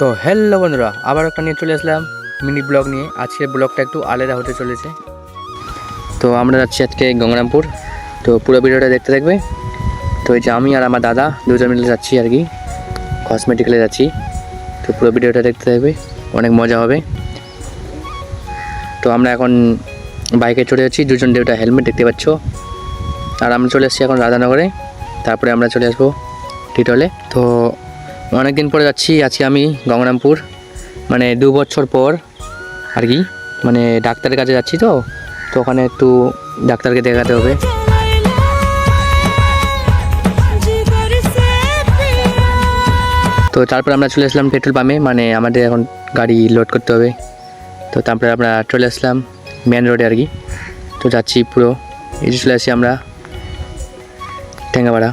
তো হ্যালো বন্ধুরা, আবার একটা নিয়ে চলে আসলাম মিনি ব্লগ নিয়ে। আজকের ব্লগটা একটু আলাদা হতে চলেছে। তো আমরা যাচ্ছি আজকে গঙ্গারামপুর। তো পুরো ভিডিওটা দেখতে থাকবে। তো এই যে আমি আর আমার দাদা দুজন মিলে যাচ্ছি আর কি। কসমেটিক্যালে যাচ্ছি। তো পুরো ভিডিওটা দেখতে থাকবে। অনেক মজা হবে। তো আমরা এখন বাইকে চলে যাচ্ছি। দুজন দুটা হেলমেট দেখতে পাচ্ছ। আর আমরা চলে এসেছি এখন রাধানগরে। তারপরে আমরা চলে আসব টিটলে তো অনেক দিন পরে যাচ্ছি আজকে আমি গঙ্গারামপুর। মানে দু বছর পর আর কি মানে ডাক্তারের কাছে যাচ্ছি তো তো ওখানে একটু ডাক্তারকে দেখাতে হবে। তো তারপর আমরা চলে আসলাম পেট্রোল পাম্পে মানে আমাদের এখন গাড়ি লোড করতে হবে। তো তারপরে আমরা চলে আসলাম মেন রোডে আর কি। তো যাচ্ছি পুরো, এই চলে আসছি আমরা, ঠেঙ্গাপাড়া।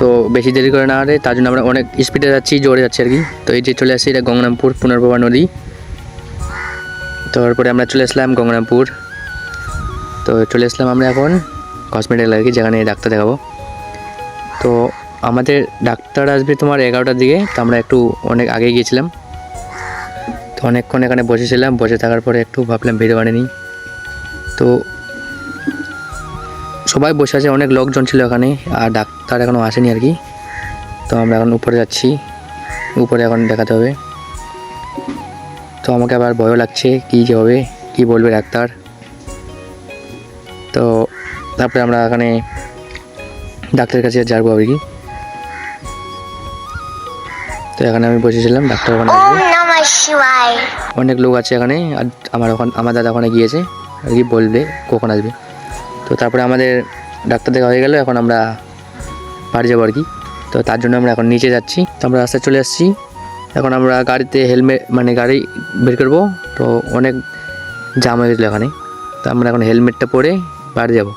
তো বেশি দেরি করে না হলে তার জন্য আমরা অনেক স্পিডে যাচ্ছি, জোরে যাচ্ছি আর কি। তো এই যে চলে আসছি এটা গঙ্গনামপুর পুনর্ভবা নদী। তারপরে আমরা চলে আসলাম গঙ্গনামপুর তো চলে আসলাম আমরা এখন হসপিটাল আর কি, যেখানে ডাক্তার দেখাবো। তো আমাদের ডাক্তার আসবে তোমার এগারোটার দিকে, তো আমরা একটু অনেক আগে গিয়েছিলাম। তো অনেকক্ষণ এখানে বসেছিলাম, বসে থাকার পরে একটু ভাবলাম ভিডিও বানিয়ে তো সবাই বসে আছে অনেক লোকজন ছিল এখানে আর ডাক্তার এখনও আসেনি আর কি। তো আমরা এখন উপরে যাচ্ছি উপরে এখন দেখাতে হবে। তো আমাকে আবার ভয়ও লাগছে কী যে হবে কী বলবে ডাক্তার। তো তারপরে আমরা এখানে ডাক্তারের কাছে যাব আর কি। তো এখানে আমি বসেছিলাম ডাক্তার ওখানে অনেক লোক আছে এখানে আর আমার ওখানে আমার দাদা ওখানে গিয়েছে আর কি বলবে কখন আসবে। তো তারপরে আমাদের ডাক্তার দেখা হয়ে গেল, এখন আমরা বাড়ি যাব আর কি। তো তার জন্য আমরা এখন নিচে যাচ্ছি। তো আমরা রাস্তায় চলে আসছি। এখন আমরা গাড়িতে হেলমেট মানে গাড়ি বের করব। তো অনেক জাম হয়ে গেছিল এখানে। তো আমরা এখন হেলমেটটা পরে বাড়ি যাব।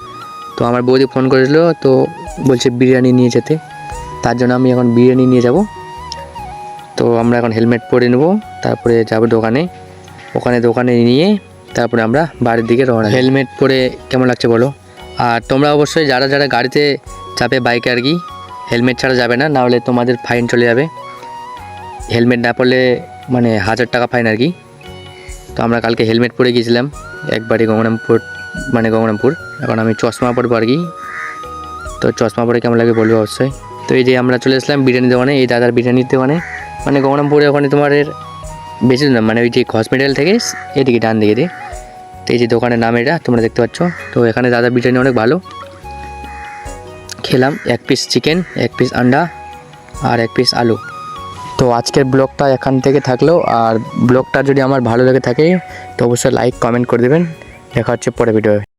তো আমার বৌদি ফোন করেছিল, তো বলছে বিরিয়ানি নিয়ে যেতে। তার জন্য আমি এখন বিরিয়ানি নিয়ে যাব। তো আমরা এখন হেলমেট পরে নেব। তারপরে যাব দোকানে। ওখানে দোকানে নিয়ে তারপরে আমরা বাড়ির দিকে রওনা হেলমেট পরে কেমন লাগছে বলো? আর তোমরা অবশ্যই যারা যারা গাড়িতে চাপে বাইকে আর কি হেলমেট ছাড়া যাবে না নাহলে তোমাদের ফাইন চলে যাবে। হেলমেট না পরলে মানে হাজার টাকা ফাইন আর কি। তো আমরা কালকে হেলমেট পরে গিয়েছিলাম, একবারই গঙ্গনামপুর মানে গঙ্গনামপুর এখন আমি চশমা পরবো আর কি। তো চশমা পরে কেমন লাগে বলব অবশ্যই। তো এই যে আমরা চলে এসলাম বিরিয়ানি দোকানে, এই দাদার বিরিয়ানির দোকানে। মানে গঙ্গনামপুরে ওখানে তোমার বেশি না মানে ওই যে হসপিটাল থেকে এদিকে ডান দিকে দিয়ে। তো এই যে দোকানের নাম এটা, তোমরা দেখতে পাচ্ছ। তো এখানে দাদা বিরিয়ানি অনেক ভালো। খেলাম, এক পিস চিকেন এক পিস আন্ডা আর এক পিস আলু। তো আজকের ব্লগটা এখান থেকে থাকল। আর ব্লগটা যদি আমার ভালো লেগে থাকে, তো অবশ্যই লাইক কমেন্ট করে দেবেন। দেখা হচ্ছে পরে ভিডিও